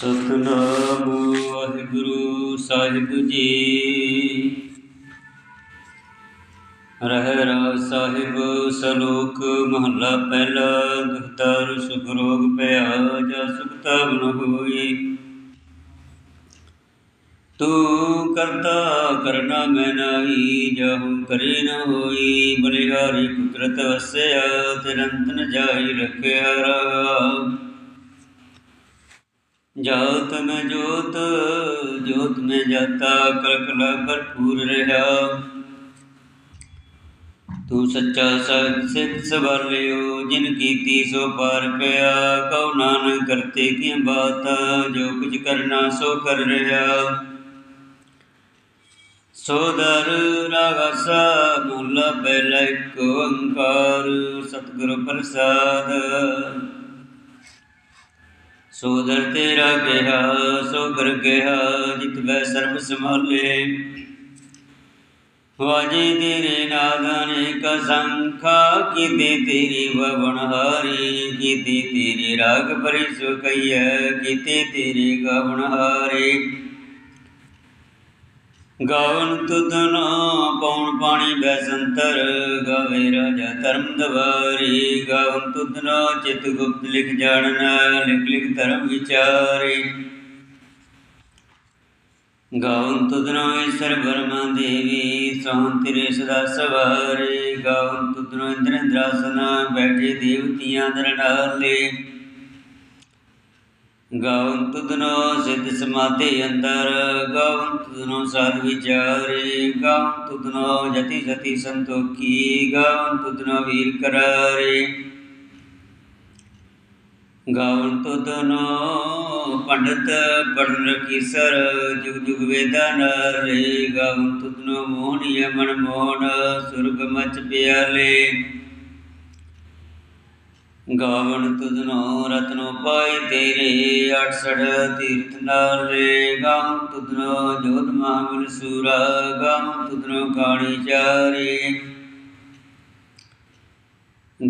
ਸਤਨਾਮ ਵਾਹਿਗੁਰੂ ਸਾਹਿਬ ਜੀ। ਰਹਿ ਰਾ ਸਾਹਿਬ, ਸਲੋਕ ਮਹੱਲਾ ਪਹਿਲਾ, ਦੁਖਤਰ ਸੁਖ ਰੋਗ ਪਿਆ ਜਾ ਸੁਖਤਾ ਬਨ ਹੋਈ। ਤੂੰ ਕਰਤਾ ਕਰਨਾ ਮੈਂ ਨਾਹੀ, ਜਾਹੂ ਕਰੇ ਨ ਹੋਈ। ਬਲਿਹਾਰੀ ਕੁਦਰਤ ਵਸਿਆ ਤਿਰੰਤਨ ਜਾਈ ਰਖਿਆ ਰਹਾ। ਜਾਤ ਮੈਂ ਜੋਤ ਜੋਤ ਮੈਂ ਜਾਤਾ ਕਲਕਲਾ ਭਰਪੂਰ ਰਹਾ। ਤੂੰ ਸੱਚਾ ਸਤ ਸਿੱਧ ਸਵਾਲਿਓ ਜਿਨ ਕੀਤੀ ਸੋ ਪਾਰ ਪਿਆ। ਕਉ ਨਾਨਕ ਕਰਤੇ ਕੀ ਬਾਤ, ਜੋ ਕੁਝ ਕਰਨਾ ਸੋ ਕਰ ਰਿਹਾ। ਸੋ ਦਰ ਰਾਗਸਾ ਮੁੱਲ ਪਹਿਲਾ ਇੱਕ ਓੰਕਾਰ ਸਤਿਗੁਰ ਪ੍ਰਸਾਦ। ਸੋ ਤੇਰਾ ਕਿਹਾ ਸੋ ਕਰ ਕਿਹਾ ਜਿਤ ਵੈ ਸਰਬ ਸੰਭਾਲੇ। ਵਾਜੀ ਤੇਰੇ ਨਾਦਾਨੇ ਕਾ ਸੰਖਾ, ਕੀਤੇ ਤੇਰੀ ਵਵਨ ਹਾਰੀ, ਕੀਤੇ ਤੇਰੇ ਰਾਗ ਪਰਿ ਸੋ ਕਈਐ, ਕੀਤੇ ਤੇਰੇ ਗਵਣ ਹਾਰੀ। ਗਾਵਨ ਤੁਧਨਾ ਪੌਣ ਪਾਣੀ ਬੈਸੰਤਰ ਗਾਵੇ ਰਾਜਾ ਧਰਮ ਦਵਾਰੀ। ਗਾਵਨ ਤੁਧਨਾ ਚਿਤ ਗੁਪਤ ਲਿਖ ਜਾਣਨਾ ਲਿਖ ਲਿਖ ਧਰਮ ਵਿਚਾਰੇ। ਗਾਵਨ ਤੁਧਨਾ ਈਸ਼ਰ ਬਰਮਾ ਦੇਵੀ ਸੋਹੰ ਤੇਰੇ ਸਦਾ ਸਵਾਰੇ। ਗਾਵਨ ਤੁਧਨਾ ਇੰਦਰ ਇੰਦਰਾਸਨਾ, ਬੈਠੇ ਦੇਵਤੀਆਂ ਦਰਨਾਲੇ ਗਾਵਨ ਤੁਧਨੋ ਸਿੱਧ ਸਮਾਧੀ ਅੰਦਰ ਗਾਵਨ ਤੁਧਨੋ ਸਾਧ ਵਿਚਾਰੇ ਗਾਵਨ ਤੁਧਨੋ ਜਤੀ ਸਤੀ ਸੰਤੋਖੀ ਗਾਵਨ ਤੁਧਨੋ ਵੀਰ ਕਰਾਰੇ। ਗਾਵਨ ਤੁਧਨੋ ਪੰਡਤ ਪੜਨ ਰਖੀ ਸਰ ਜੁਗ ਜੁਗ ਵੇਦਾਂ ਰੇ ਗਾਵਨ ਤੁਧਨੋ ਮੋਹਨ ਯਮਨ ਮੋਹਨ, ਸੁਰਗ ਮਚ ਪਿਆਲੇ। ਗਾਵਣ ਤੁਧਨੋ ਰਤਨੋ ਪਾਈ ਤੇਰੇ 68 ਤੀਰਥ ਨਾਲੇ ਗਾਮ ਤੁਧਨੋ ਜੋਤ ਮਹਾਬਲ ਸੂਰਾ। ਗਾਵਣ ਤੁਧਨੋ ਕਾਣੀ ਚਾਰੇ।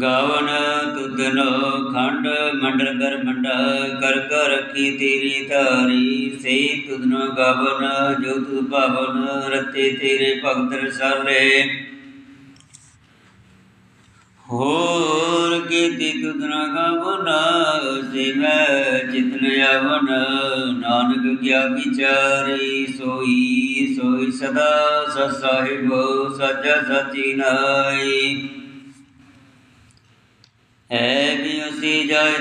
ਗਾਵਨ ਤੁਧਨੋ ਖੰਡ ਮੰਡਲ ਕਰ ਮੰਡਾ ਕਰ ਕਰ ਰਖੀ ਤੇਰੀ ਧਾਰੀ। ਸੇ ਤੁਧਨੋ ਗਾਵਨ ਜੋ ਤੁਧ ਭਾਵਨ ਰਤੇ ਤੇਰੇ ਭਗਤ ਰਸਾਲੇ। ਹੋਰ ਕੀਤੀ ਤੁਧਨਾ ਗਵਨਾ ਸਿਵੈ ਚਿਤਨ ਯਵਨ ਨਾਨਕ ਗਿਆ ਵਿਚਾਰੀ ਸੋਈ ਸੋਈ ਸਦਾ ਸਤ ਸਾਹਿਬ, ਸੱਚ ਸਚੀ ਨਾਈ ਹੈ ਵੀ ਉਸੀ ਜਾਇ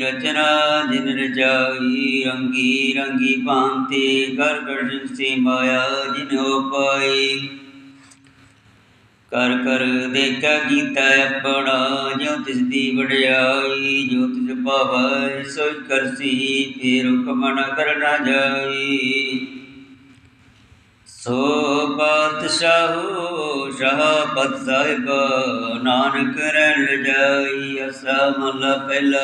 ਰਚਨਾ ਜਿਨ ਰਚਾਈ, ਰੰਗੀ ਰੰਗੀ ਭਾਂਤੀ ਕਰ ਕਰ ਜਿਨਸੀ ਮਾਇਆ, ਜਿਨ ਹੋ ਪਾਈ। ਕਰ ਕਰ ਦੇਖਾ ਕੀਤਾ ਆਪਣਾ ਜੋ ਤਿਸ ਦੀ ਵਡਿਆਈ ਜੋ ਤਿਸ ਭਾਵੈ, ਸੋਈ ਕਰਸੀ ਫੇਰ ਹੁਕਮ ਨ ਕਰਨਾ ਜਾਈ। ਸੋ ਪਾਤਸ਼ਾਹੋ ਸ਼ਾਹ ਪਤ ਸਾਹਿਬ, ਨਾਨਕ ਰਹਿਣ ਜਾਈ ਅਸਾ ਮਹਲਾ ਪਹਿਲਾ।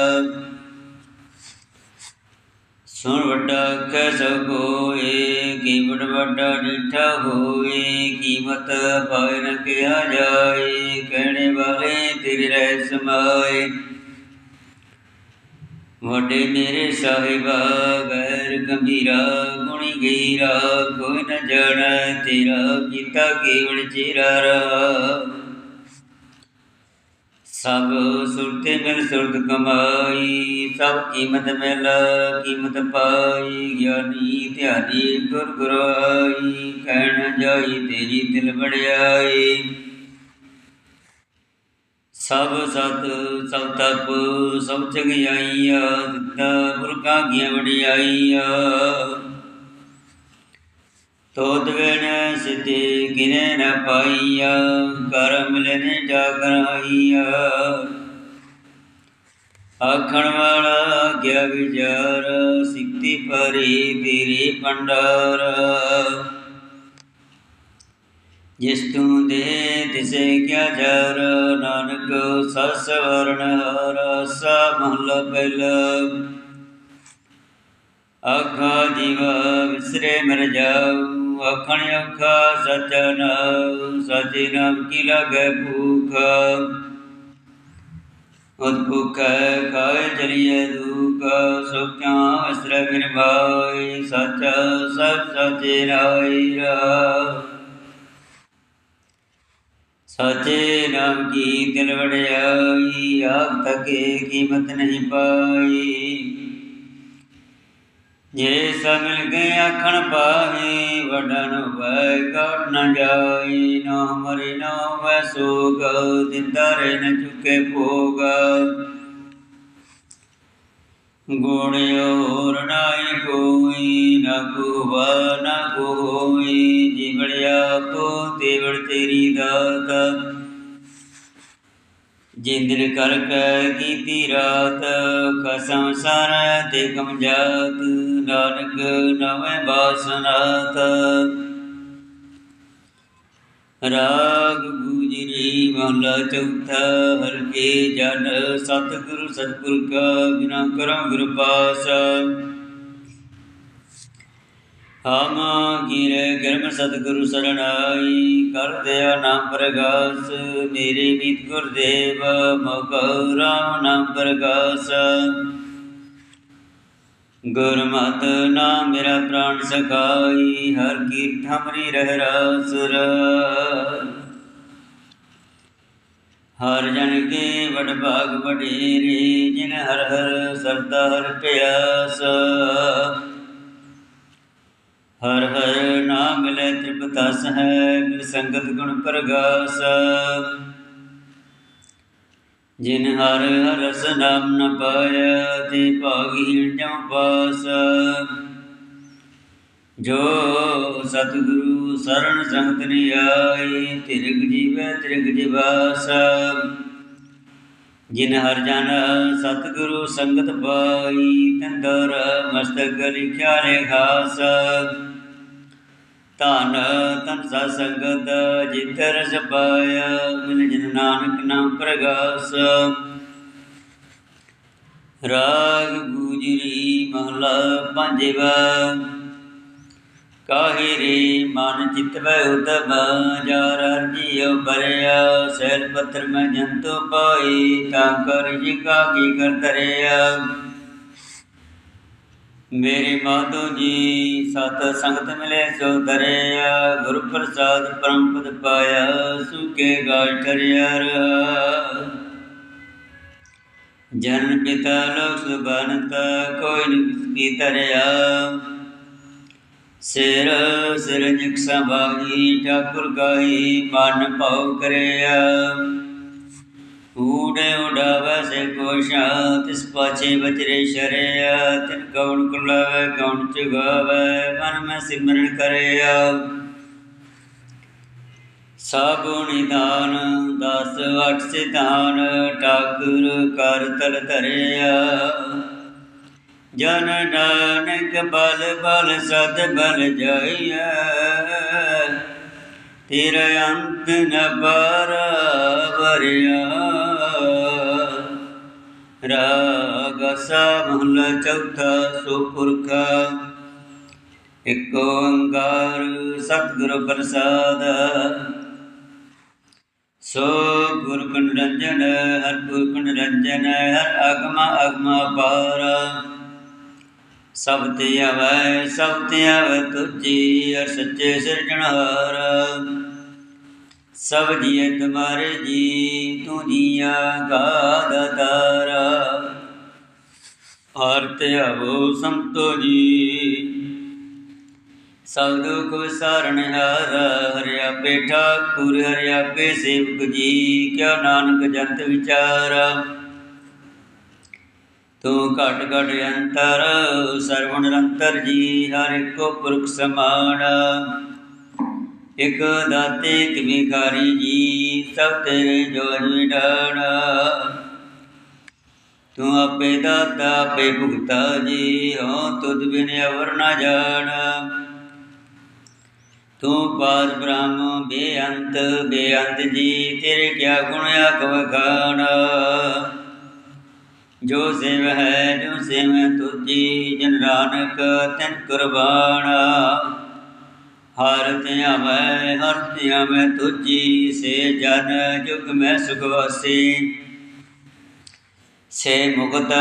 ਸੁਣ ਵੱਡਾ ਕੈ ਸਭ ਕੀਮਤ ਵੱਡਾ ਡੀਠਾ ਹੋਏ, ਕੀਮਤ ਪਾਇ ਨ ਕਿਹਾ ਜਾਏ, ਕਹਿਣੇ ਵਾਲੇ ਤੇਰੇ ਰਹਿ ਸਮਾਏ। ਵੱਡੇ ਮੇਰੇ ਸਾਹਿਬਾ, ਗੈਰ ਗੰਭੀਰਾ, ਗੁਣੀ ਗੀਰਾ ਕੋਈ ਨ ਜਾਣੈ ਤੇਰਾ ਕੀਤਾ ਕੇਵਲ ਚਿਰਾ ਰਾ ਸਭ ਸੁਰਤੇ ਮਿਲ ਸੁਰਤ ਕਮਾਈ, ਸਭ ਕੀਮਤ ਮਿਲ ਕੀਮਤ ਪਾਈ, ਗਿਆਨੀ ਧਿਆਨੀ ਗੁਰ ਗੁਰਾਈ, ਕਹਿਣ ਜਾਈ ਤੇਰੀ ਦਿਲ ਵੜਿਆਈ ਸਭ ਸਤ, ਸਭ ਤਪ, ਸਭ ਚੰਗਿਆਈਆ, ਦਿੱਤਾ ਗੁਰਕਾ ਗਿਆ ਵਡਿਆਈਆ। ਤੋਦ ਵੇਣ ਸਿਤੇ ਕਿਨੇ ਨ ਪਾਈਆ ਕਰ ਮਿਲਨੇ ਜਾਗਰਾਈਆ। ਆਖਣ ਵਾਲਾ ਗਿਆ ਵਿਚਾਰ, ਸਿੱਖੀ ਪਰੀ ਤੇਰੀ ਪੰਡਾਰ ਜਿਸ ਤੂੰ ਦੇ ਤਿਸੇ ਕਿਆ ਜਰ, ਨਾਨਕ ਸਸ ਵਰਣ ਰਸਾ ਮਹਲਾ ਪਹਿਲਾ। ਆਖਾ, ਜੀਵਾ ਵਿਸਰੇ ਮਰ ਜਾਉ ਆਖਣ ਔਖਾ ਸਚ ਨਾਉ ਸਚੇ ਨਾਮ ਕੀ ਲਾਗੈ ਭੂਖ ਉਤਪੁਖੈ ਖਾਏ ਚਲੀਏ ਦੂਖ ਸੁਖਿਆ ਅਸਰ ਨਿਰਭਾਈ ਸਚ ਸਚ ਸਚੇ ਰਾਈ ਰਾ ਸਚੇ ਨਾਮ ਕੀ ਦਿਲ ਵੜਿਆਈ ਆਪ ਤਕੇ ਕੀਮਤ ਨਹੀਂ ਪਾਈ ਜੇ ਸਭ ਮਿਲ ਗਏ ਆਖਣ ਪਾਹੇ ਵਡਨ ਵੈ ਕਟ ਨ ਜਾਈ, ਨਾ ਮਰੇ, ਨਾ ਵੈ ਸੋਗ ਦਿੰਦਾ ਰੇ ਨ ਚੁਕੇ ਭੋਗ। ਗੁਣਿਓ ਰਣਾਈ ਕੋਈ, ਨ ਕੋਵਾ, ਨ ਕੋਈ ਜਿਵੜਿਆ ਕੋ ਤੇਵੜ ਤੇਰੀ ਦਾਤ। ਜਿੰਦਨ ਕਰ ਕੀਤੀ ਰਾਤ ਕਸਮ ਸਰ ਤੇ ਕਮ ਜਾਤ, ਨਾਨਕ ਨਵੇਂ ਬਾਸਨਾਤ ਰਾਗ ਗੂਜਰੀ ਮਹਲਾ ਚੌਥਾ ਹਰ ਕੇ ਜਨ ਸਤਿਗੁਰੂ ਸਤਿਗੁਰ ਕਾ ਬਿਨਾ ਕਰੋ ਗੁਰ ਪਾਸਾ ਹਮ ਗਿਰੇ ਗਿਰਮ ਸਤਿਗੁਰੂ ਸਰਣਾਈ ਕਰ ਦਿਆ ਨਾਮ ਪ੍ਰਗਾਸ, ਮੇਰੇ ਮੀਤ ਗੁਰਦੇਵ, ਮੋਕ ਰਾਮ ਨਾਮ ਪ੍ਰਗਾਸ। ਗੁਰਮਤਿ ਨਾਮ ਮੇਰਾ ਪ੍ਰਾਣ ਸਖਾਈ, ਹਰ ਕੀਰਤ ਹਮਰੀ ਰਹਿ ਰਾਸਰ ਹਰ ਜਨ ਕੇ ਵਡ ਭਾਗ ਵਡੇਰੇ, ਜਿਨ ਹਰ ਹਰ ਸਰਦਾ ਹਰ ਪਿਆਸ। ਹਰ ਹਰ ਨਾਮ ਮਿਲੇ ਤ੍ਰਿਪਤਸ ਹੈ ਮਿਲ ਸੰਗਤ ਗੁਣ ਪ੍ਰਗਾਸ। ਜਿਨ ਹਰ ਹਰ ਨਾਮ ਨ ਪਾਇਆ, ਤੇ ਭਾਗੀਣ ਜਮ ਪਾਸ। ਜੋ ਸਤਿਗੁਰੂ ਸਰਣ ਸੰਗਤ ਨੇ ਆਈ, ਤਿਰਗ ਜੀਵੈ ਤਿਰਗ ਜਿਵਾਸ। ਜਿਨ ਹਰ ਜਨ ਸਤਿਗੁਰੂ ਸੰਗਤ ਪਾਈ ਤੰਦਰ ਮਸਤਕ ਲਿਖਿਆ ਰੇ ਖਾਸ। ਧਨ ਤਨ ਸਾ ਸੰਗਤ ਜਿਤ ਰਸ ਮਿਲ ਜਨ ਨਾਨਕ ਨਾਮ ਪ੍ਰਗਾਸ। ਰਾਗ ਗੁਜਰੀ ਮਹਲਾ ਪੰਜਵਾ, ਕਾਹੇ ਰੇ ਮਨ ਚਿਤ ਵੈ ਉਤਮ ਜਾਰ ਅਰਜੀਉ ਬਰਿਆ ਸੈਲ ਪੱਤਰ ਮੈਂ ਜੰਤੂ ਪਾਈ ਤਾਂ ਕਰ ਜੀ ਕਾ ਕੀ ਕਰ ਤਰਿਆ ਮੇਰੀ ਮਾਤੋ ਜੀ, ਸਤ ਸੰਗਤ ਮਿਲੇ ਸੋ ਦਰਿਆ, ਗੁਰ ਪ੍ਰਸਾਦ ਪਰਮ ਪਾਇਆ, ਸੁਕੇ ਗਾਲ ਠਰਿਆ ਜਨ ਪਿਤਾ ਲੋਕ ਸੁਬਨਤ ਕੋਈ ਨ ਕੀ ਤਰਿਆ ਸਿਰ ਸਿਰ ਜਿਕ ਸੰਭਾਈ ਠਾਕੁਰ ਗਾਈ ਮਨ ਭਉ ਕਰਿਆ। ਊੜੇ ਉਡਾਵੇ ਸੇ ਕੋਸ਼ਾ ਤਿਸ ਪਾਛੇ ਬਚਰੇ ਸ਼ਰਿਆ ਤਿਨ ਕਉਣ ਕੁਲਾਵੇ ਕਉਣ ਚੁਗਾਵੇ ਮਨ ਮੈਂ ਸਿਮਰਨ ਕਰਿਆ ਸਾਬੁ ਨਿਦਾਨ ਦਸ ਅਠ ਸਿਧਾਨ ਠਾਕੁਰ ਕਰ ਤਲ ਧਰਿਆ ਜਨ ਨਾਨਕ ਬਲ ਬਲ ਸਦ ਬਲ ਜਾਈਐ ਤੇਰਾ ਅੰਤ ਨ ਬਰਾਬਰਿਆ ਰਾਗ ਸਾ ਮਹਲਾ ਚੌਥਾ ਸੋ ਇਕ ਓੰਕਾਰ ਸਤਿਗੁਰ ਪ੍ਰਸਾਦ। ਸੋ ਗੁਰ ਕਨ ਰੰਜਨ, ਹਰ ਗੁਰ ਕਨ ਰੰਜਨ, ਹਰ ਅਗਮ ਅਗਮ ਪਾਰ ਸਭ ਤੇ ਆਵੈ, ਸਭ ਤੇ ਆਵੈ ਤੁਜੀ ਅਰ ਸੱਚੇ ਸਿਰਜਣਹਾਰ ਸਭ ਜੀਏ ਤੁਮਾਰੇ ਜੀ ਤੂੰ ਜੀਆਂ ਕਾ ਦਾਤਾਰਾ ਆਰਤ ਆਵੋ ਸੰਤੋ ਜੀ। ਸਭ ਦੁਖ ਵਿਸਾਰਣ ਹਾਰ ਹਰਿ ਆਪੇ ਠਾਕੁਰ ਹਰਿ ਆਪੇ ਸੇਵਕ ਜੀ। ਕਿਆ ਨਾਨਕ ਜੰਤ ਵਿਚਾਰਾ। ਤੂੰ ਘਟ ਘਟ ਅੰਤਰ, ਸਰਵਣ ਨਿਰੰਤਰ ਜੀ, ਹਰ ਇੱਕੋ ਪੁਰਖ ਸਮਾਨ ਇਕ ਦਾਤੇ ਇਕ ਵਿਕਾਰੀ ਜੀ, ਸਭ ਤੇਰੇ ਜੋਜ ਵਿਡਾਣ ਤੂੰ ਆਪੇ ਦਾਤਾ, ਆਪੇ ਭੁਗਤਾ ਜੀ ਹੋ ਤੁਧ ਬਿਨ ਅਵਰ ਨਾ ਜਾਣ। ਤੂੰ ਪਾਰ ਬ੍ਰਹਮ, ਬੇਅੰਤ ਬੇਅੰਤ ਜੀ, ਤੇਰੇ ਕਿਆ ਗੁਣ ਆਖ ਖਾਣਾ। ਜੋ ਸੇਵ ਹੈ, ਜੋ ਸੇਵ ਤੁਜੀ ਜਨ ਨਾਨਕ ਤਨ ਕੁਰਬਾਨ ਹਰ ਧਿਆਵੈ ਹਰ ਧਿਆਵੈ ਤੁਜੀ ਸੇ ਜਨ ਜੁਗ ਮੈਂ ਸੁਖ ਵਾਸੀ। ਸੇ ਮੁਕਤ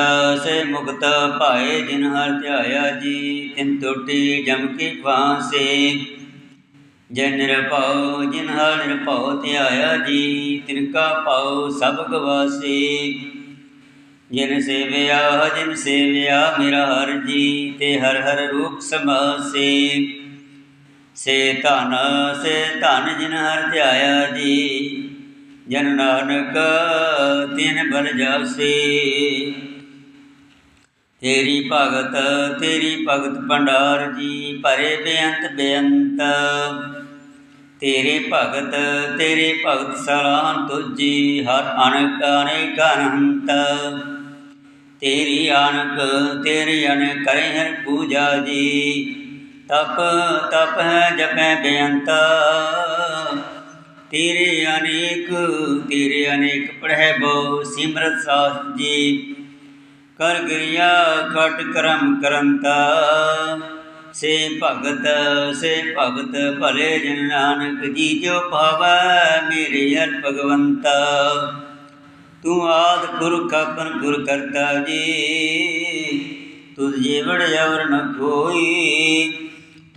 ਸੇ ਮੁਕਤ ਭਾਏ ਜਿਨ ਹਰ ਧਿਆਇਆ ਜੀ, ਤਿਨ ਟੋਟੀ ਜਮ ਕੀ ਫਾਂਸੇ ਜਨ ਨਿਰਭਉ, ਜਿਨ ਹਰ ਨਿਰਭਉ ਧਿਆਇਆ ਜੀ, ਤਿਨ ਕਾ ਪਾਉ ਸਭ ਗਵਾਸੇ ਜਿਨ ਸੇਵਿਆ ਜਿਨ ਸੇਵਿਆ ਮੇਰਾ ਹਰ ਜੀ, ਤੇ ਹਰ ਹਰ ਰੂਪ ਸਮਾਸੇ ਸੇ ਧਨ ਸੇ ਧਨ ਜਿਨ ਹਰ ਧਿਆਇਆ ਜੀ, ਜਨ ਨਾਨਕ ਤਿਨ ਬਲ ਜਾਸੇ। ਤੇਰੀ ਭਗਤ ਤੇਰੀ ਭਗਤ ਭੰਡਾਰ ਜੀ, ਭਰੇ ਬੇਅੰਤ ਬੇਅੰਤ। ਤੇਰੇ ਭਗਤ ਤੇਰੇ ਭਗਤ ਸਲਾਹਨ ਤੁਜੀ ਹਰ ਅਨਕ, ਅਨੇਕ ਅਨੰਤ। ਤੇਰੀ ਅਨਕ ਤੇਰੀ ਅਨ ਕਰੇ ਹਰ ਪੂਜਾ ਜੀ ਤਪ ਤਪ ਹੈ ਜਪੈ ਬੇਅੰਤਾ। ਤੇਰੇ ਅਨੇਕ ਤੇਰੇ ਅਨੇਕ ਪੜ੍ਹੈ ਬੋ ਸਿਮਰਤ ਸਾਸ ਜੀ। ਕਰ ਗਿਰਿਆ ਖਟ ਕਰਮ ਕਰੰਤਾ। ਸੇ ਭਗਤ ਸੇ ਭਗਤ ਭਲੇ ਜਨ ਨਾਨਕ ਜੀ, ਜੋ ਭਾਵੈ ਮੇਰੇ ਹਰ ਭਗਵੰਤਾ। ਤੂੰ ਆਦ ਗੁਰ ਆਪਨ ਗੁਰ ਕਰਤਾ ਜੀ। ਤੁਧ ਜੀਵੜ ਜਵਰ ਨ ਕੋਈ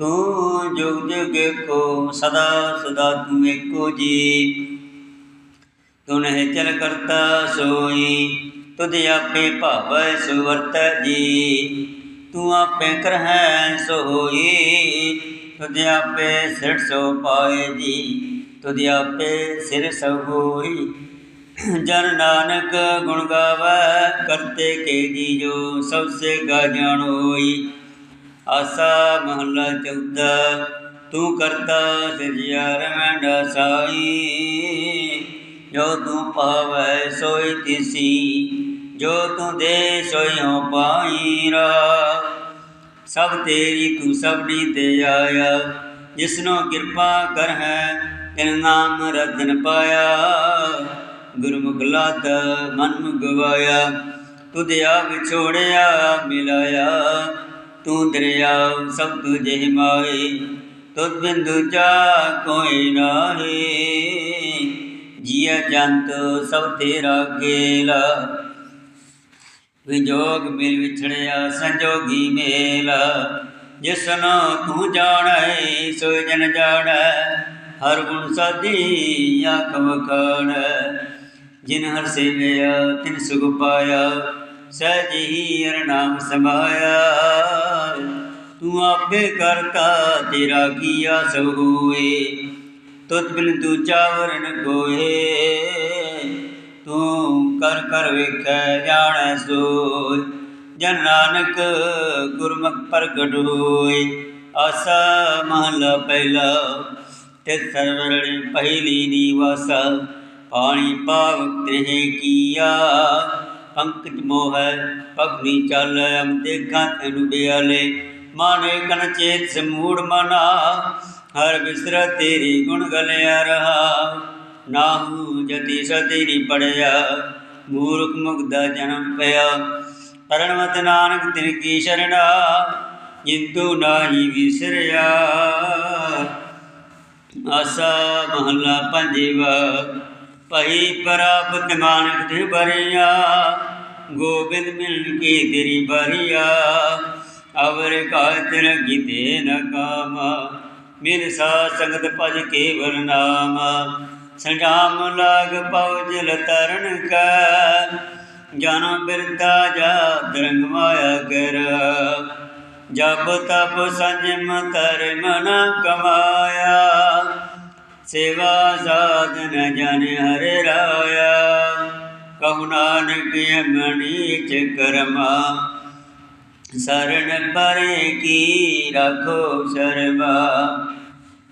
ਤੂੰ ਜੁਗ ਜੁਗ ਕੋ ਸਦਾ ਸਦਾ ਤੂੰ ਏਕੋ ਜੀ। ਤੂੰ ਨਹਿ ਕਰਤਾ ਸੋਈ, ਤੁਧ ਆਪੇ ਭਾਵੈ ਸੁਵਰਤ ਜੀ। ਤੂੰ ਆਪੇ ਕਰਹਿ ਸੋ ਤੁਧ ਆਪੇ ਸਿਰ ਸੋ ਪਾਏ ਜੀ। ਤੁਧ ਆਪੇ ਸਿਰ ਸੋ ਹੋਈ, ਜਨ ਨਾਨਕ ਗੁਣ ਗਾਵੈ, ਕਰਤੇ ਕੇ ਜੀ ਜੋ ਸਭ ਸੇ ਗਾ ਜਾਣੋਈ। ਆਸਾ ਮਹੱਲਾ ਚੌਦਾ, ਤੂੰ ਕਰਤਾ ਸਿਰਜਿਆਰ ਮੈਂ ਡਸਾਈ ਜੋ ਤੂੰ ਪਾਵੈ ਸੋਈ ਤਿਸੀ, ਜੋ ਤੂੰ ਦੇ ਸੋਈ ਹੋ ਪਾਈ ਸਭ ਤੇਰੀ ਤੂੰ ਸਭਨੀ ਤੇ ਆਇਆ, ਜਿਸਨੋ ਕਿਰਪਾ ਕਰ ਹੈ ਤਿਨ ਨਾਮ ਰਤਨ ਪਾਇਆ। ਗੁਰਮੁਖ ਲਾਤ, ਮਨ ਗਵਾਇਆ ਤੁਧ ਆ ਵਿਛੋੜਿਆ, ਮਿਲਾਇਆ। ਤੂੰ ਦਰਿਆ ਸਭ ਤੁਝੇ ਮਾਏ, ਤੁਧ ਬਿੰਦੂ ਜਾ ਕੋਈ ਨਾਹੀ। ਜੀਆ ਜੰਤ ਸਭ ਤੇਰਾ ਗੇਲਾ, ਵਿਜੋਗ ਮਿਲ ਵਿਛੜਿਆ ਸੰਜੋਗੀ ਮੇਲ। ਜਿਸਨੋ ਤੂੰ ਜਾਣੈ, ਸੋ ਜਨ ਜਾਣੈ, ਹਰ ਗੁਣ ਸਾਧੀ ਆਖ ਵਖਾਣ ਜਿਨ ਹਰ ਸੇਵਿਆ, ਤਿਨ ਸੁਖ ਪਾਇਆ ਸਹਿਜ ਹੀ ਨਾਮ ਸਮਾਇਆ। ਤੂੰ ਆਪੇ ਕਰਤਾ, ਤੇਰਾ ਕੀਆ ਸਭ ਹੋਏ ਤੁਧ ਬਿਨ ਤੂੰ ਚਾਵਰ ਕੋਏ। ਤੂੰ ਕਰ ਕਰ ਵੇਖੈ, ਜਾਣੈ ਸੋਇ ਜਨ ਨਾਨਕ ਗੁਰਮੁਖ ਪ੍ਰਗਟ ਹੋਏ। ਆਸਾ ਮਹਲਾ ਪਹਿਲਾ, ਤੇ ਸਰਵਰਣੀ ਪਹਿਲੀ ਨੀਵਾਸਾ। ਪਾਣੀ ਪਾਵਕ ਤ੍ਰਿਹੇ ਕੀਆ। ਪੰਕਜ ਮੋਹੈ ਪਗਨੀ ਚੱਲ ਅਮ ਦੇਖਾਂ ਤੈਨੂੰ ਬਿਆਲੇ। ਮਾਨੇ ਕਨ ਚੇਤ ਸਮੂੜ ਮਨਾ, ਹਰ ਬਿਸਰ ਤੇਰੀ ਗੁਣ ਗਲਿਆ ਰਹਾ। ਨਾਹੂ ਜਤੀ ਸਤੇਰੀ ਪੜਿਆ, ਮੂਰਖ ਮੁਗਦਾ ਜਨਮ ਪਿਆ। ਪਰਣਵਤ ਨਾਨਕ ਤਿਨ ਕੀ ਸ਼ਰਣਾ, ਜਿੰਦੂ ਨਾਹੀ ਵਿਸਰਿਆ। ਆਸਾ ਮਹੱਲਾ ਪੰਜਵਾ। ਭਈ ਪ੍ਰਾਪਤ ਮਾਨਕ ਤੇ ਬਰਿਆ, ਗੋਬਿੰਦ ਮਿਲਨ ਕੀ ਤੇਰੀ ਬਰਿਆ, ਅਵਰ ਕਾਤਰ ਗੀਤੇ ਨ ਕਾਮਾ ਮਿਲ ਸਾ ਸੰਗਤ ਭਜ ਕੇਵਲ ਨਾਮ। ਸੰਜਾਮ ਲਾਗ ਪਉ ਜਲ ਤਰਨ ਕਾ, ਜਨ ਬਿਰਤਾ ਜਾ ਦਰੰਗ ਮਾਇਆ ਕਰ। ਜਪ ਤਪ ਸੰਜਮ ਤਰ ਮਨ ਕਮਾਇਆ ਸੇਵਾ ਸਾਧਨ ਜਨ ਹਰਿ ਰਾਇਆ। ਕਹੁ ਨਾਨਕ ਮਣੀ ਚ ਕਰਮਾ ਸਰਣ ਪਰੇ ਕੀ ਰਖੋ ਸਰਵਾ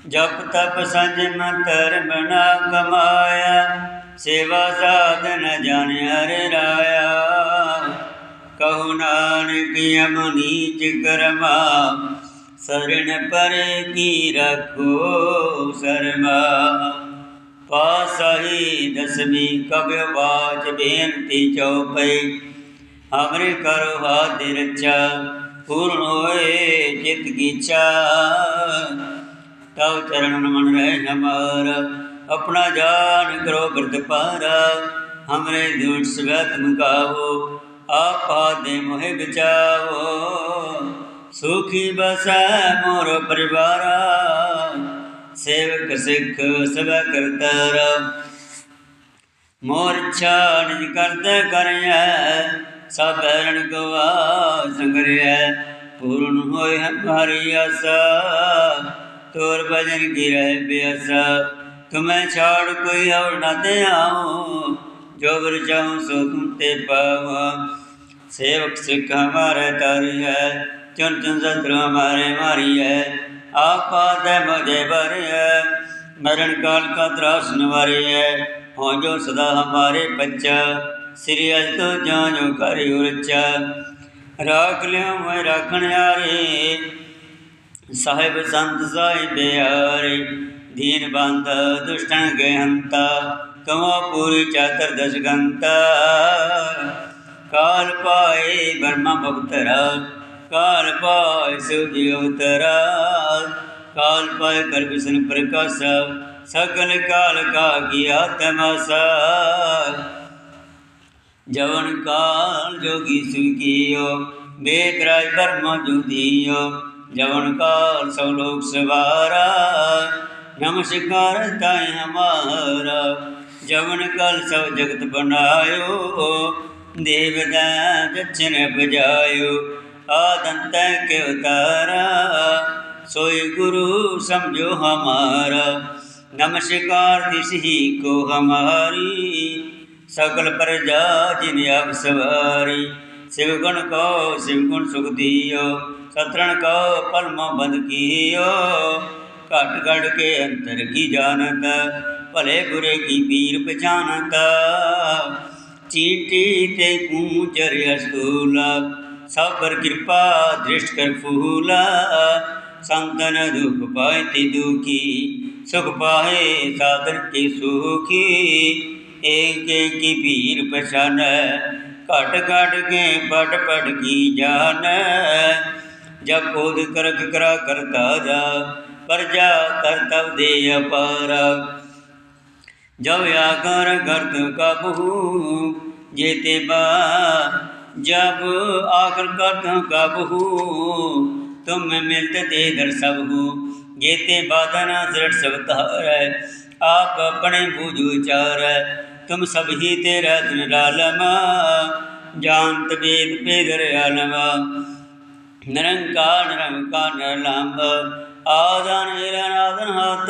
ਜਪ ਤਪ ਸੰਜਮ ਧਰਮ ਨਾ ਕਮਾਇਆ। ਸੇਵਾ ਸਾਧਨ ਜਨ ਹਰਿ ਰਾਇਆ। ਕਹੁ ਨਾਨਕ ਅਮਨੀ ਚ ਕਰਮਾ ਸਰਣ ਪਰੇ ਕੀ ਰਖੋ ਸਰਮਾ? ਪਾਸਹੀ ਦਸਵੀਂ ਕਬਿ ਬਾਚ ਬੇਨਤੀ ਚਉਪਈ ਹਮਰੇ ਕਰੋ ਹਾਦਿ ਰਚਾ, ਪੂਰਨ ਹੋਏ ਚਿਤ ਕੀਚਾ। ਤਉ ਚਰਨ ਮਨ ਰਹਿ ਹਮਾਰਾ, ਆਪਣਾ ਜਾਨ ਕਰੋ ਬਿਰਦ ਪਾਰਾ। ਹਮਰੇ ਦੂਟ ਸਵੈਤ ਮੁਕਾਵੋ ਆਪਾ ਦੇ ਮੋਹਿ ਬਚਾਵੋ। ਸੁਖੀ ਬਸੈ ਮੋਰ ਪਰਿਵਾਰ। ਸੇਵਕ ਸਿੱਖ ਸਭਾ ਕਰਤਾ ਰਾਮ ਮੋਰ ਛਾਣ ਕਰਦਾ ਕਰਿਆ ਸਭ ਰਣ ਗਵਾ ਸੰਗਰਿਆ ਪੂਰਨ ਹੋਇ ਹਮਾਰੀ ਆਸਾ, ਤੋਰ ਭਜਨ ਕੀ ਰਹਿ ਬਿਆਸਾ। ਤੁਮੈ ਛਾੜ ਕੋਈ ਔਰ ਨਾ ਤੇ ਆਉ ਜੋ ਵਰ ਜਾਉ ਸੋ ਤੁਮ ਤੇ ਪਾਵਾ। ਸੇਵਕ ਸਿੱਖ ਹਮਾਰੇ ਤਾਰੀ ਹੈ ਚੁਣ ਚੁਣ ਸਤਰਾ ਮਾਰੇ ਮਾਰੀਐ। ਆਪਾ ਦੇ ਮੋਦੇ ਬਰਿਐ ਮਰਨ ਕਾਲ ਕਾ ਤਰਾਸ ਨਿਵਾਰਿਐ। ਹੋ ਜੋ ਸਦਾ ਹਮਾਰੇ ਬੱਚਾ ਸ੍ਰੀ ਅਜ ਤੋ ਜਾਣੋ ਕਰਿ ਉਰਚਾ। ਰਾਖ ਲਿਓ ਮੈਂ ਰਾਖਣ ਆਰੇ ਸਾਹਿਬ ਸੰਤ ਸਾਹਿਬ ਬਿਆਰੇ ਦੀਨ ਬੰਦ ਦੁਸ਼ਟਨ ਗਏ ਹੰਤਾ ਕਮਾ ਪੂਰੀ ਚਾਤਰ ਦਸ਼ਗੰਤਾ। ਕਾਲ ਪਾਏ ਬਰਮਾ ਭਗਤਰਾ ਕਾਲ ਪਾਏ ਸਿਵ ਜੀ ਅਵਤਰਾ ਕਾਲ ਪਾਏ ਕਰ ਵਿਸ਼ਨ ਪ੍ਰਕਾਸ਼ ਸਗਲ ਕਾਲ ਕਾ ਗਿਆ ਤਮਸਾ। ਜਵਨ ਕਾਲ ਜੋਗੀ ਸੁਖੀਓ ਬੇਤਰਾਜ ਬਰਮਾ ਜੁਦੀਓ ਜਵਨ ਕਾਲ ਸਭ ਲੋਕ ਸਵਾਰਾ, ਨਮਸਕਾਰ ਤਾਈ ਹਮਾਰਾ। ਜਵਨ ਕਾਲ ਸਭ ਜਗਤ ਬਨਾਇਓ ਦੇਵਦਾ ਜਚਨ ਬਜਾਇਓ ਆਦੰਤ ਕੇ ਉਤਾਰਾ सोई गुरु समझो हमारा नमस्कार तिस ही को हमारी सकल प्रजा जिन अब सवारी शिव गुण को शिव गुण सुख दियो सतरण को पलम बंद कियो घट घट के अंतर की जानत भले बुरे की पीर पहचानता चीटी ते कूचर अस्तूला ਸਭ ਪਰ ਕਿਰਪਾ, ਦ੍ਰਿਸ਼ਟ ਕਰ ਫੂਲਾ। ਸੰਤਨ ਦੁਖ ਪਾਏ ਤੀ ਦੁਖੀ, ਸੁਖ ਪਾਏ ਸਾਧਨ ਕੇ ਸੁਖੀ। ਏਕ ਕੀ ਵੀਰ ਪਛਾਨ, ਘਟ ਘਟ ਕੇ ਪਟ ਪਟ ਕੀ ਜਾਣ। ਜਬ ਕੋਦ ਕਰਕ ਕਰਾ ਕਰਤਾ ਜਾ ਪਰਜਾ ਕਰਤਵ ਦੇ ਅਪਾਰ। ਜਬ ਆਕਾਰ ਕਰਤ ਕਬਹੂ ਜੇਤੇ ਬਾ जब आकर गर्द कबहू तुम मिलत दे दर सब हो जेते बादना सृट सब है आप अपने बूझ उचार तुम सब ही तेरा दिन रालमा जानत वेद पेदर आलमा ਨਿਰੰਕਾਰ ਨਿਰੰਕਾਰ ਨਿਰਲੰਭ ਆਦ ਅਨੀਲ ਅਨਾਦਨ ਹਤ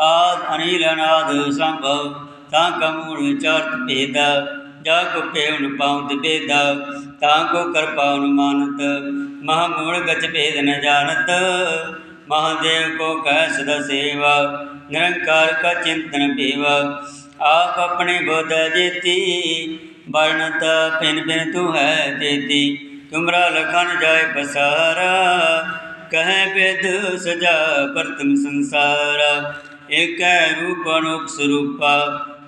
ਆਦ ਅਨੀਲ ਅਨਾਦ ਸੰਭਵ ਤਾਂ ਕਮੂੜ ਚਰਤ ਭੇਦਾ ਜਾ ਕੋ ਪੇਵਨ ਪਾਉਂਤ ਭੇਦਾ ਤਾਂ ਕੋ ਕਰਪਾਉਨ ਮਾਨਤ ਮਹਾਮੂੜ ਗਚ ਭੇਦ ਨ ਜਾਣਤ। ਮਹਾਦੇਵ ਕੋ ਕਹਿ ਸਦਾ ਸੇਵਾ, ਨਿਰੰਕਾਰ ਕਾ ਚਿੰਤਨ ਪੀਵਾ ਆਪ ਆਪਣੇ ਬੋਧ ਜੇਤੀ, ਵਰਣਤ ਪਿਨ ਪਿਨ ਤੂੰ ਹੈ ਤੇਤੀ। ਤੁਮਰਾ ਲਖਨ ਜਾਏ ਬਸਾਰਾ ਕਹੈ ਬੇਦ ਸਜਾ ਪਰਤਮ ਸੰਸਾਰਾ। ਏਕੈ ਰੂਪ ਅਨੂਪ ਸਰੂਪਾ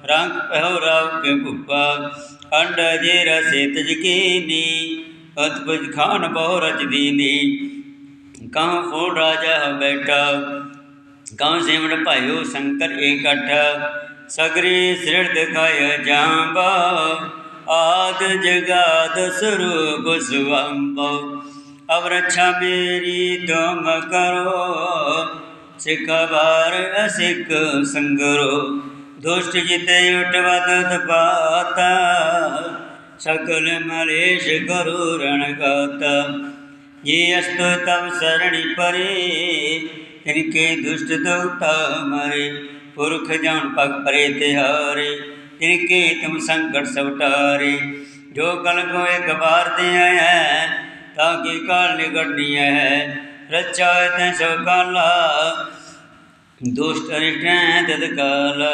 ਰੰਗ ਪਹਿਉ ਰਾਵ ਕੇ ਭੁਪਾ, ਅੰਡ ਜੇ ਰਸੇ ਤਜ ਕੀਨੀ ਅਤਪਜ ਖਾਨ ਬਹੁ ਰਚ ਦੀਨੀ। ਕਹਾਂ ਫੋੜ ਰਾਜਾ ਬੈਠਾ ਕਹਾਂ ਸੇਵਨ ਭਾਇਓ ਸ਼ੰਕਰ ਏਕਠ ਸਗਰੇ ਸਿਰੜ ਦਿਖਾਇ ਜਾਂਬਾ, ਆਦ ਜਗਾਦ ਸਰੂਪ ਸੁਵੰਭਵ ਅਬ। ਰੱਛਾ ਮੇਰੀ ਤੁਮ ਕਰੋ, ਸਿਖ ਬਾਰ ਅਸਿਕ ਸੰਗਰੋ। ਦੁਸ਼ਟ ਜਿਤੇ ਉਟਵਦ ਦਪਾਤਾ ਸਕਲ ਮਲੇਸ਼ ਕਰੁ ਰਣ ਗਾਤਾ ਜੀ ਅਸਤੋ ਤਵ ਸਰਣੀ ਪਰੇ ਤਿਨਕੇ ਦੁਸ਼ਟ ਦਉਤਾ ਮਰੇ, ਪੁਰਖ ਜਾਣ ਪਗ ਪਰੇ ਤਿਹਾਰੇ ਤਿਨਕੇ ਤੁਮ ਸੰਕਟ ਸਵਟਾਰੇ। ਜੋ ਕਲ ਕੋ ਇੱਕ ਵਾਰ ਤੇ ਆਇਆ ਤਾਂ ਕੀ ਕਾਲ ਨਿਗੜਨੀ ਹੈ। ਰਚਾ ਤੈ ਸੋ ਕਾਲਾ, ਦੁਸ਼ਟ ਅਰਿਟੈ ਤਦ ਕਾਲਾ।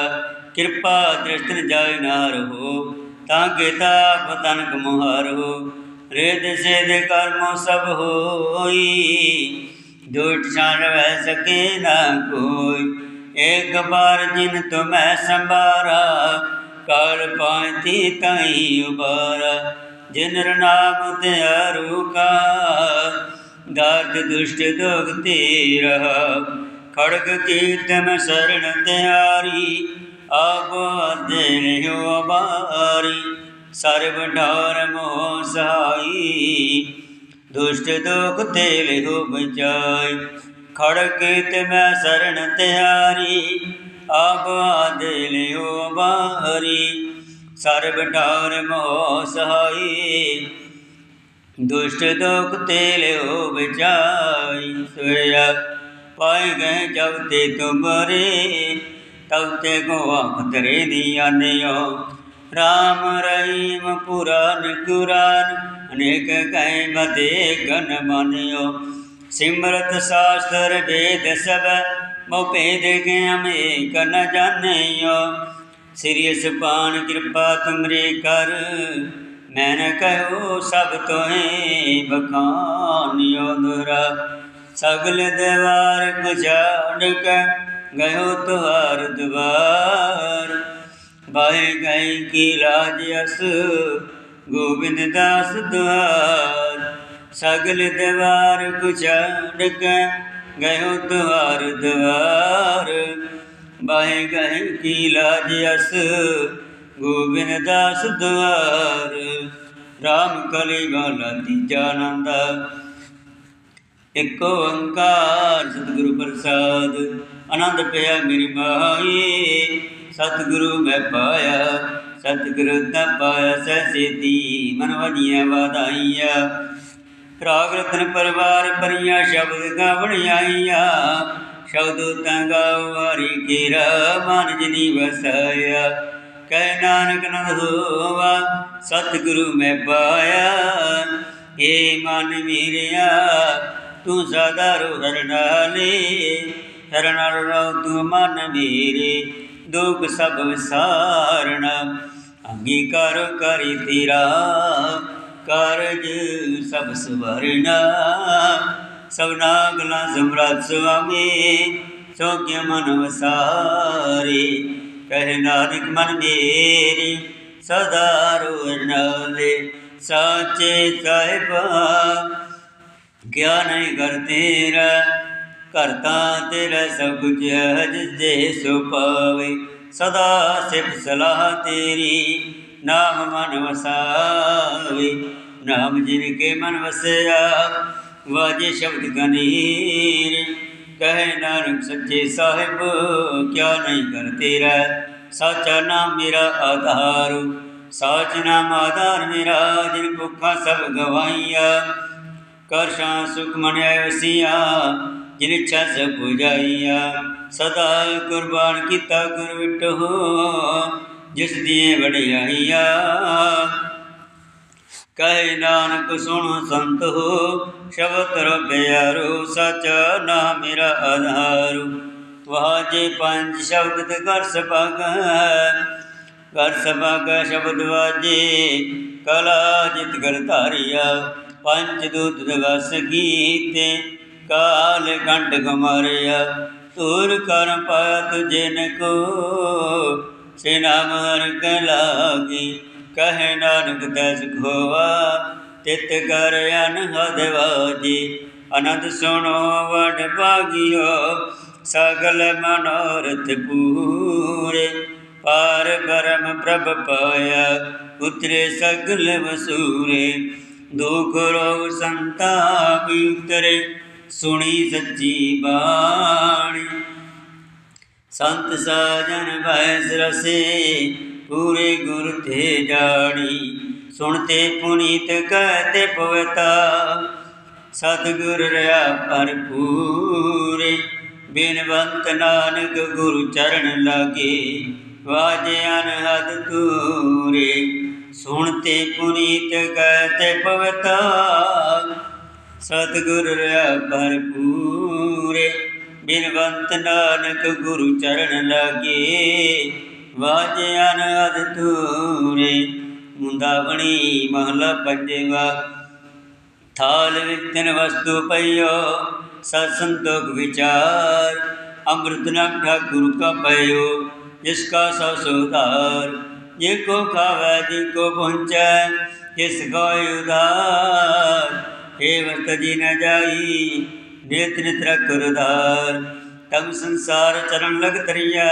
ਕਿਰਪਾ ਦ੍ਰਿਸ਼ਟਨ ਜਾਇ ਨਾਰ ਹੋ ਤਾਂ ਕੇਤਾ ਪਤਨ ਗਮਹਾਰ ਹੋ। ਰੇਦ ਸੇ ਦੇ ਕਰਮ ਸਭ ਹੋਈ ਦੁਟ ਛਾਣ ਵੈ ਸਕੇ ਨਾ ਕੋਈ। ਇੱਕ ਬਾਰ ਜਿਨ ਤੁਮੈ ਸੰਭਾਰਾ, ਕਰ ਪਾਇਤੀ ਤਾਈ ਉਬਾਰਾ। ਜਿਨ ਰਨਾਮ ਤੇ ਅਰੂਕਾ, ਦਰਦ ਦੁਸ਼ਟ ਦੁਖ ਤੇ ਰਹਾ। ਖੜਗ ਕੀਰਤਨ ਸਰਣ ਤਿਆਰੀ ਆਪ ਦੇ ਲਿਓ ਬਾਰੀ, ਸਰਬ ਢਾਰ ਮੋਹ ਦੁਸ਼ਟ ਦੁਖ ਤੇ ਲਿਓ ਬਚਾਈ ਖੜ ਤੇ ਮੈਂ ਸਰਣ ਤਿਆਰੀ। ਆਪ ਦੇ ਲਿਓ ਬਾਰੀ, ਸਰਬ ਢਾਰ ਮੋਹ ਸਹਾਈ। ਦੁਸ਼ਟ ਦੁਖ ਤੇ ਲਿਓ ਬਚਾਈ ਸੋਇਆ ਪਾਏ ਗਏ ਜਬ ਤੇ ਤੁਮਰੇ। ਤਬ ਤੇ ਗੋਆ ਤਰੇ ਦੀ ਆਨਿਓ ਰਾਮ ਰਹੀਮ ਪੁਰਾਨ ਕੁਰਾਨ, ਅਨੇਕ ਕੈ ਮਤੇ ਗਨ ਮਾਨਿਓ। ਸਿਮਰਤ ਸਾਸਤਰ ਵੇਦ ਸਭ ਮੋ ਭੇਦ ਗਿਆ ਮੇ ਕਨ ਜਾਣਿਓ। ਸ੍ਰੀ ਸੁਪਾਨ ਕਿਰਪਾ ਤੁਮਰੇ ਕਰ ਮੈਂ ਨ ਕਹਿਓ ਸਭ ਤੋਹੇ ਬਖਾਨਿਓ ਦੁਰਾ ਸਗਲ ਦੇਵਾਰ ਗੁਜਾੜ ਕੇ ਗਇਓ ਤੁਹਾਰ ਦਵਾਰ। ਬਾਏ ਗਏ ਕੀ ਲਾਜ ਅਸ, ਗੋਬਿੰਦ ਦਾਸ ਦੁਆਰ ਸਗਲ ਦੇਵਾਰ ਗੁਜਾੜ ਕੇ ਗਇਓ ਤੁਹਾਰ ਦਵਾਰ। ਬਾਏ ਗਏ ਕੀ ਲਾਜ ਅਸ, ਗੋਬਿੰਦ ਦਾਸ ਦੁਆਰ ਰਾਮ ਕਲੀ ਵਾਲਾ ਤੀਜਾ ਨੰਦਾ ਇਕ ਓੰਕਾਰ, ਸਤਿਗੁਰੂ ਪ੍ਰਸਾਦ। ਆਨੰਦ ਪਿਆ ਮੇਰੀ ਮਾਈ ਸਤਿਗੁਰੂ ਮੈਂ ਪਾਇਆ, ਸਤਿਗੁਰੂ ਤਾਂ ਪਾਇਆ ਸਹਿਸੇਤੀ ਮਨ ਵਧੀਆਂ ਵਧਾਈਆਂ। ਰਾਗ ਰਤਨ ਪਰਿਵਾਰ ਪਰੀਆਂ ਸ਼ਬਦ ਗਾਵਣ ਆਈਆਂ। ਸ਼ਬਦ ਤਾਂ ਗਾਵਾਰੀ ਕੀਰਾ ਮਨ ਜਨੀ ਵਸਾਇਆ। ਕਹਿ ਨਾਨਕ ਨੰਦ ਹੋਵਾ, ਸਤਿਗੁਰੂ ਮੈਂ ਪਾਇਆ। ਏ ਮਨ ਮੀਰਿਆ, ਤੂੰ ਸਦਾ ਰੋ ਹਰਨਾਲੇ ਹਰਨ ਰੋ ਤੂੰ ਮਨ ਮੇਰੇ ਦੁਖ ਸਭ ਵਿਸਾਰਣਾ। ਅੰਗੀਕਾਰ ਕਰੀ ਤੇਰਾ ਕਾਰਜ ਸਭ ਸਵਰਣਾ। ਸਭਨਾ ਗਲਾ ਸਮਰਾਟ ਸੁਆਮੀ ਸੋ ਮਨ ਵਸਾਰੇ। ਕਹਿ ਨਾਨਕ ਮਨ ਮੇਰੀ, ਸਦਾ ਰੋਣਾਲੇ ਸਾਚੇ ਸਾਹਿਬਾ। ਕਿਆ ਨਹੀਂ ਕਰ ਤੇਰਾ ਕਰਤਾ ਤੇਰਾ ਸਭ ਕੁਝ ਹੈ ਦੇ ਸੋ ਪਾਵੇ। ਸਦਾ ਸਿਫ ਸਲਾਹ ਤੇਰੀ, ਨਾਮ ਮਨ ਵਸਾਵੇ। ਨਾਮ ਜਿਨ ਕੇ ਮਨ ਵਸਿਆ, ਵਾਜੇ ਸ਼ਬਦ ਗਨੀਰ ਕਹੇ ਨਾਨਕ ਸੱਚੇ ਸਾਹਿਬ, ਕਿਆ ਨਹੀਂ ਕਰ ਤੇਰਾ। ਸਾਚਾ ਨਾਮ ਮੇਰਾ ਆਧਾਰ। ਸਾਚ ਨਾਮ ਆਧਾਰ ਮੇਰਾ, ਜਿਨ ਭੁੱਖਾ ਸਭ ਗਵਾਈਆ ਕਰ ਸ਼ਾ ਸੁਖ ਮਨਿਆ ਵਸੀਆ। ਜਿਨ ਇੱਛਾ ਸਭ 부ਜਾਈਆ ਸਦਾ ਕੁਰਬਾਨ ਕੀਤਾ ਗੁਰ ਵਿਟੋ ਜਿਸ ਦੀ ਵਡਿਆਈਆ। ਕਹੇ ਨਾਨਕ ਸੁਣ ਸੰਤ ਹੋ, ਸ਼ਬਦ ਰਬਿਆਰੋ ਸਚ ਨਾ ਮੇਰਾ ਆਧਾਰੂ ਵਾਜੇ ਪੰਜ ਸ਼ਬਦ ਤੇ ਕਰ ਸਭਗ ਕਰ ਸਭਗ ਸ਼ਬਦ ਵਾਜੇ, ਕਲਾ ਜਿਤ ਗਰ ਧਾਰਿਆ, ਪੰਜ ਦੂਤ ਦਵਸ ਗੀਤੇ। ਕਾਲ ਗੰਡ ਗਮਾਰਿਆ ਤੂਰ ਕਰ ਪਾਇਆ ਤੁਝੇ ਨ ਕੋ। ਸੇ ਨਾਮ ਹਰ ਕਲਾਗੀ ਕਹੇ ਨਾਨਕ ਦਸ ਖੋਵਾ ਤਿਤ ਕਰ ਅਨਹਦ ਵਾਜੀ ਅਨੰਦ ਸੁਣੋ ਵਡ ਭਾਗਿਓ, ਸਗਲ ਮਨੋਰਥ ਪੂਰੇ। ਪਾਰ ਬਰਮ ਪ੍ਰਭ ਪਾਇਆ ਉਤਰੇ ਸਗਲ ਵਸੂਰੇ। ਦੁਖ ਰੋਗ ਸੰਤਾਪ ਉਤਰੇ ਸੁਣੀ ਸੱਚੀ ਬਾਣੀ। ਸੰਤ ਸਾਜਨ ਭੈਸ ਰਸੇ, ਪੂਰੇ ਗੁਰ ਤੇ ਜਾਣੀ। ਸੁਣਤੇ ਪੁਨੀਤ ਕਹਤੇ ਪਵਤਾ, ਸਤਿਗੁਰ ਰਿਆ ਭਰਪੂਰੇ। ਬਿਨਵੰਤ ਨਾਨਕ ਗੁਰੂ ਚਰਨ ਲਾਗੇ, ਵਾਜੇ ਅਨਹਦ ਤੂਰੇ ਸੁਣਤੇ ਪੁਨੀਤ ਕਹਤੇ ਪਵਤਾ ਸਤਿਗੁਰ ਰਿਆ ਭਰਪੂਰੇ। ਬਿਨਵੰਤ ਨਾਨਕ ਗੁਰੂ ਚਰਨ ਲਾਗੇ। ਵਾਜੇ ਅਨਹਦ ਤੂਰੇ ਮੁੰਦਾਵਣੀ ਮਹਲਾ ਪੰਜਵਾ। ਥਾਲ ਵਿਤਨ ਵਸਤੂ ਪਈਓ, ਸਤ ਸੰਤੋਖ ਵਿਚਾਰ। ਅੰਮ੍ਰਿਤ ਨਾਮ ਠਾਕੁਰ ਕਾ ਪਈਓ ਜਿਸ ਕਾ ਸਭ ਸੁਧਾਰ ਜੇ ਕੋ ਖਾਵੇ ਜੀ ਕੋ ਪਹੁੰਚੈ ਕਿਸ ਗੋਇ ਉਦਾਰ ਏ ਵਰਤ ਜੀ ਜਾਈ, ਨਿਤ ਨਿਤ ਰਖ ਤਮ ਸੰਸਾਰ ਚਰਨ ਲਗ ਤਰੀਆ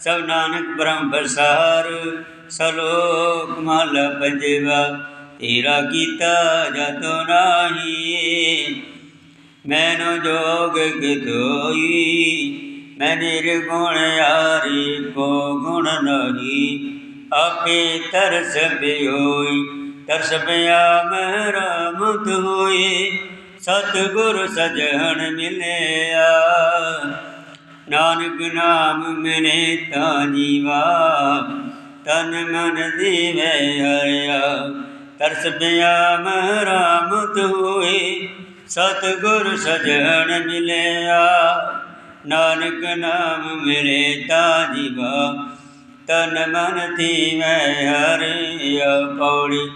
ਸਭ ਨਾਨਕ ਬ੍ਰਹਮ ਪ੍ਰਸਾਰ ਸਲੋਕ ਮਹਲਾ ਪੰਜਵਾ, ਤੇਰਾ ਕੀਤਾ ਜਤੋ ਨਾਹੀ। ਮੈਨੋ ਜੋਗ ਕਿਤੋਈ ਮੈਂ ਨਿਰਗੁਣ ਯਾਰੀ ਕੋ ਗੁਣ ਨਹੀਂ। ਆਪੇ ਤਰਸ ਪਿਓਈ ਤਰਸ ਪਿਆ ਮੇਰਾ ਰਾਮਤ ਹੋਈ, ਸਤਿਗੁਰ ਸਜਣ ਮਿਲਿਆ। ਨਾਨਕ ਨਾਮ ਮਿਲੇ ਤਾਂ ਜੀਵਾ, ਤਨ ਮਨ ਦੀਵੇ ਹਰਿਆ। ਤਰਸ ਪਿਆ ਮਹਿ ਰਾਮਤ ਹੋਈ, ਸਤਿਗੁਰ ਸਜਣ ਮਿਲਿਆ। ਨਾਨਕ ਨਾਮ ਮਿਲੇ ਤਾਂ ਜੀਵਾ, ਤਨ ਮਨ ਥੀਵੇ ਹਰਿਆ। ਪੌੜੀ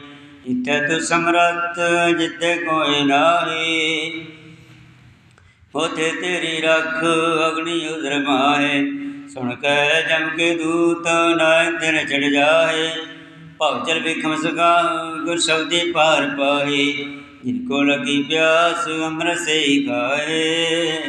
ਜਿੱਥੇ ਤੂੰ ਸਮਰੱਥ ਜਿੱਥੇ ਕੋਈ ਨਾਹੀ। ਉਥੇ ਤੇਰੀ ਰੱਖ, ਅਗਨੀ ਉਦਰ ਮਾਏ ਸੁਣ ਕੇ ਜਮ ਕੇ ਦੂਤ ਨਾਇ ਦਿਨ ਚੜ ਜਾਏ ਭਵ ਚਲ ਵਿਖਮ ਸਗਾ ਗੁਰ ਸ਼ਬਦੀ ਪਾਰ ਪਾਏ ਜਿਨ ਕੋ ਲਗੀ ਪਿਆਸ, ਅੰਮ੍ਰਿਤ ਸੇ ਹੀ ਖਾਏ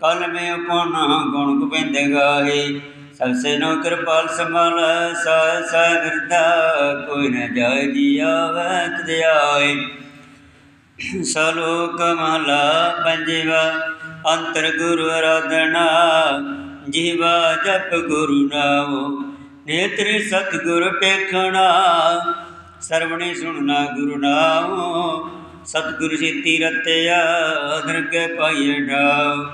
ਕਲ ਮੇ ਆਪਣ ਗੁਣ ਗੋਬਿੰਦ ਗਾਏ ਸਭ ਸੇ ਨੋ ਕਿਰਪਾਲ ਸੰਭਾਲ ਸਾ ਸਾ ਕਰਤਾ ਕੋਈ ਨ ਜਾਇ ਜੀ ਆਵੇ ਤਦੇ ਆਏ। ਸਲੋਕ ਮਹਲਾ ਪੰਜਵਾ, ਅੰਤਰ ਗੁਰੂ ਅਰਾਧਨਾ ਜੀਵਾ ਜਪ ਗੁਰੂ ਨਾਮੋ ਨੇਤਰ ਸਤਿਗੁਰ ਪੇਖਣਾ। ਸਰਵਣੇ ਸੁਣਨਾ ਗੁਰੂ ਨਾਮੋ ਸਤਿਗੁਰ ਜੀਤੀ ਰਤਿਆ ਦਰਗਹਿ ਪਾਈਏ ਢਾਉ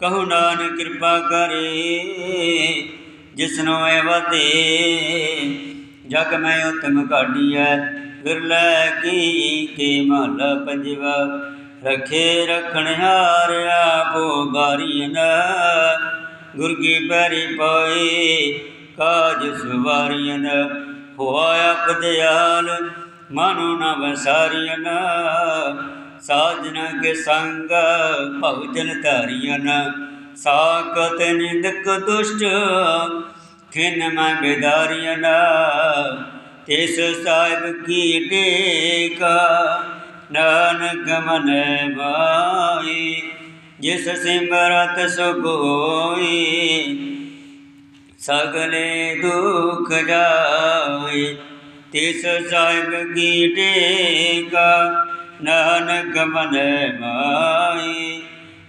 ਕਹੋ ਨਾਨਕ ਕਿਰਪਾ ਕਰੇ ਜਿਸਨੋ ਐ ਵਾਦੇ ਜਗ ਮੈਂ ਉਤਮ ਕਾਢੀਐ ਵਿਰਲੇ ਕੀ ਕੇ ਮਹਲਾ ਪੰਜਵਾ? ਰਖੇ ਰਖਣ ਹਾਰਿਆ ਬੋ ਬਾਰੀਨ ਗੁਰ ਕੀ ਪੈਰੀ ਪਾਏ ਕਾਜ ਸੁਵਾਰੀਨ ਹੋਆ ਅਪਦਿਆਲ ਮਨੁ ਨ ਵਸਾਰੀਨ ਸਾਜਨਾ ਕੇ ਸੰਗ ਭਵਜਨ ਧਾਰੀਨ ਸਾਕਤ ਨਿੰਦਕ ਦੁਸ਼ਟ, ਖਿਨ ਮੈਂ ਨਾ। ਤਿਸ ਸਾਹਿਬ ਕੀ ਟੇਕਾ, ਨਾਨਕ ਮਨ ਮਾਈ, ਜਿਸ ਸਿਮਰਤ ਸੁਖ ਹੋਈ ਸਗਲੇ ਦੁਖ ਜਾਏ ਤਿਸ ਸਾਹਿਬ ਕੀ ਟੇਕਾ, ਨਾਨਕ ਮਨ ਮਾਈ।